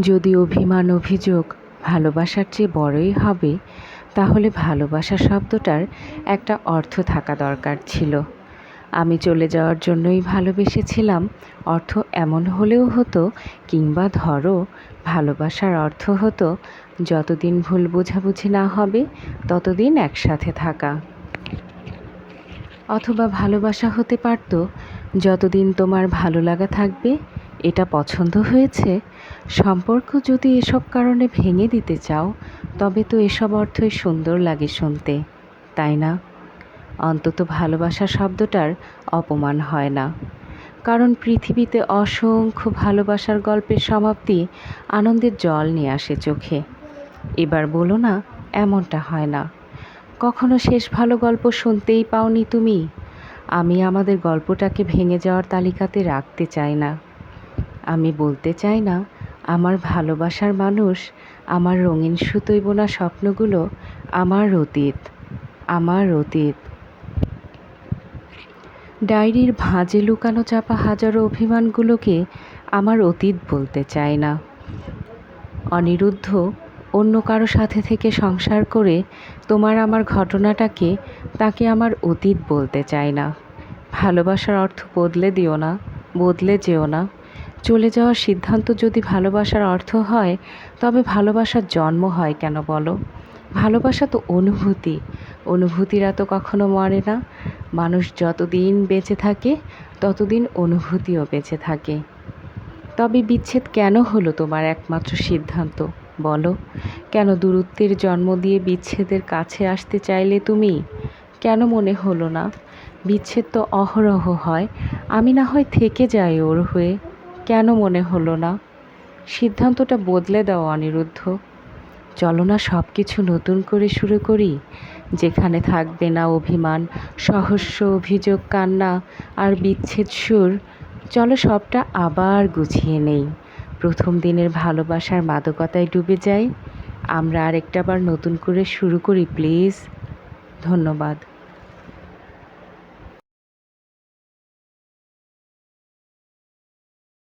যদি অভিমান অভিযোগ ভালোবাসার চেয়ে বড়ই হবে, তাহলে ভালোবাসা শব্দটার একটা অর্থ থাকা দরকার ছিল। আমি চলে যাওয়ার জন্যই ভালোবেসেছিলাম, অর্থ এমন হলেও হতো কিংবা ধরো, ভালোবাসার অর্থ হতো, যতদিন ভুল বোঝাবুঝি না হবে, ততদিন একসাথে থাকা। অথবা ভালোবাসা হতে পারত, যতদিন তোমার ভালো লাগা থাকবে, এটা পছন্দ হয়েছে সম্পর্ক যদি এসব কারণে ভেঙে দিতে চাও, তবে তো এসব অর্থই সুন্দর লাগে শুনতে, তাই না? অন্তত ভালোবাসা শব্দটার অপমান হয় না। কারণ পৃথিবীতে অসংখ্য ভালোবাসার গল্পের সমাপ্তি আনন্দের জল নিয়ে আসে চোখে। এবার বলো না, এমনটা হয় না। কখনো শেষ ভালো গল্প শুনতেই পাওনি তুমি? আমি আমাদের গল্পটাকে ভেঙে যাওয়ার তালিকাতে রাখতে চাই না। আমি বলতে চাই না আমার ভালোবাসার মানুষ, আমার রঙিন সুতোই বোনা স্বপ্নগুলো আমার অতীত আমার অতীত। ডায়েরির ভাঁজে লুকানো চাপা হাজারো অভিমানগুলোকে আমার অতীত বলতে চায় না। অনিরুদ্ধ, অন্য কারও সাথে থেকে সংসার করে তোমার আমার ঘটনাটাকে তাকে আমার অতীত বলতে চায় না। ভালোবাসার অর্থ বদলে দিও না, বদলে যেও না। চলে যাওয়ার সিদ্ধান্ত যদি ভালোবাসার অর্থ হয়, তবে ভালোবাসার জন্ম হয় কেন বলো? ভালোবাসা তো অনুভূতি। অনুভূতিরা তো কখনো মরে না। মানুষ যতদিন বেঁচে থাকে, ততদিন অনুভূতিও বেঁচে থাকে। তবে বিচ্ছেদ কেন হলো তোমার একমাত্র সিদ্ধান্ত? বলো, কেন দূরত্বের জন্ম দিয়ে বিচ্ছেদের কাছে আসতে চাইলে তুমি? কেন মনে হলো না? বিচ্ছেদ তো অহরহ হয়। আমি না হয় থেকে যাই ওর হয়ে। কেন মনে হলো না? সিদ্ধান্তটা বদলে দাও, অনিরুদ্ধ। চলো না সব কিছু নতুন করে শুরু করি। যেখানে থাকবে না অভিমান, সহস্র অভিযোগ, কান্না আর বিচ্ছেদ সুর, চলো সবটা আবার গুছিয়ে নেই। প্রথম দিনের ভালোবাসার মাদকতায় ডুবে যাই। আমরা আরেকটা বার নতুন করে শুরু করি, প্লিজ। ধন্যবাদ।